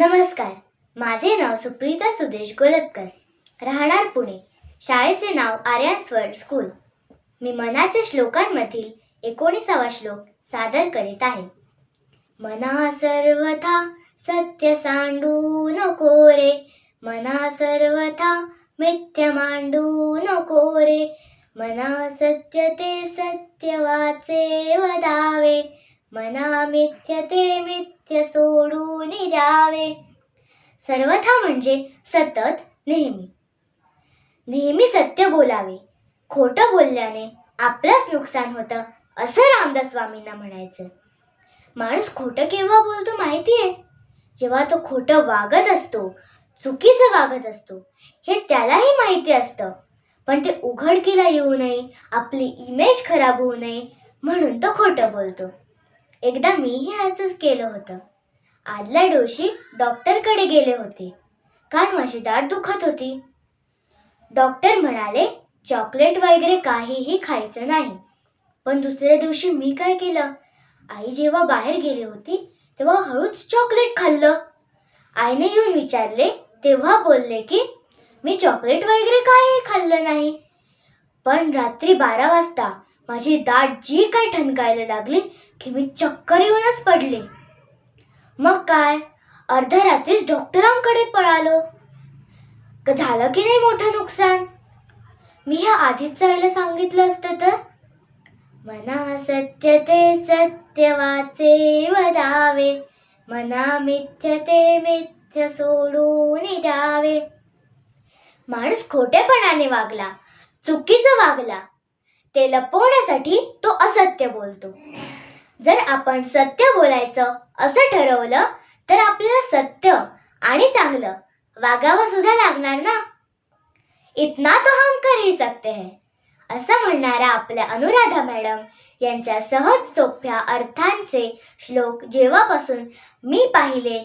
नमस्कार. माझे नाव सुप्रीता सुदेश गोलतकर. राहणार पुणे. शाळेचे नाव आर्यन्स वर्ल्ड स्कूल. मी मनाच्या श्लोकांमधील एकोणीसावा श्लोक सादर करीत आहे. मना सर्वथा सत्य सांडू नको रे. मना सर्वथा मिथ्य मांडू नको रे. मना सत्य ते सत्य वाचे वदावे मना मिथ्य ते मिथ्य सोडून द्यावे. सर्वथा म्हणजे सतत नेहमी. नेहमी सत्य बोलावे. खोटं बोलल्याने आपलंच नुकसान होतं असं रामदास स्वामींना म्हणायचं. माणूस खोटं केव्हा बोलतो माहिती आहे जेव्हा तो खोटं वागत असतो चुकीचं वागत असतो हे त्यालाही माहिती असतं. पण ते उघडकीला येऊ नये आपली इमेज खराब होऊ नये म्हणून तो खोटं बोलतो. एकदा मीही असंच केलं होतं. आदल्या दिवशी डॉक्टरकडे गेले होते. कारण माझी दाट दुखत होती. डॉक्टर म्हणाले चॉकलेट वगैरे काहीही खायचं नाही. पण दुसऱ्या दिवशी मी काय केलं? आई जेव्हा बाहेर गेली होती तेव्हा हळूच चॉकलेट खाल्लं. आईने येऊन विचारले तेव्हा बोलले की मी चॉकलेट वगैरे काहीही खाल्लं नाही. पण रात्री बारा वाजता माझी दाट जी काय ठणकायला लागली की मी चक्कर येऊनच पडले. मग काय? अर्ध्या रात्रीच डॉक्टरांकडे पळालो. झालं की नाही मोठं नुकसान? मी हे आधीच जायला सांगितलं असतं तर? मना सत्य ते सत्य वाचे वदावे. मना मिथ्य ते मिथ्य सोडून द्यावे. माणूस खोटेपणाने वागला चुकीचं वागला. ते लपवण्यासाठी तो असत्य बोलतो. जर आपण सत्य बोलायचं असं ठरवलं तर आपल्याला सत्य आणि चांगलं वागावं सुद्धा लागणार ना? इतना तो हम कर ही सकते हैं असं म्हणणाऱ्या आपल्या अनुराधा मॅडम यांच्या सहज सोप्या अर्थांचे श्लोक जेव्हापासून मी पाहिले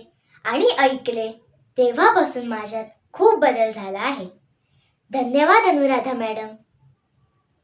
आणि ऐकले तेव्हापासून माझ्यात खूप बदल झाला आहे. धन्यवाद अनुराधा मॅडम.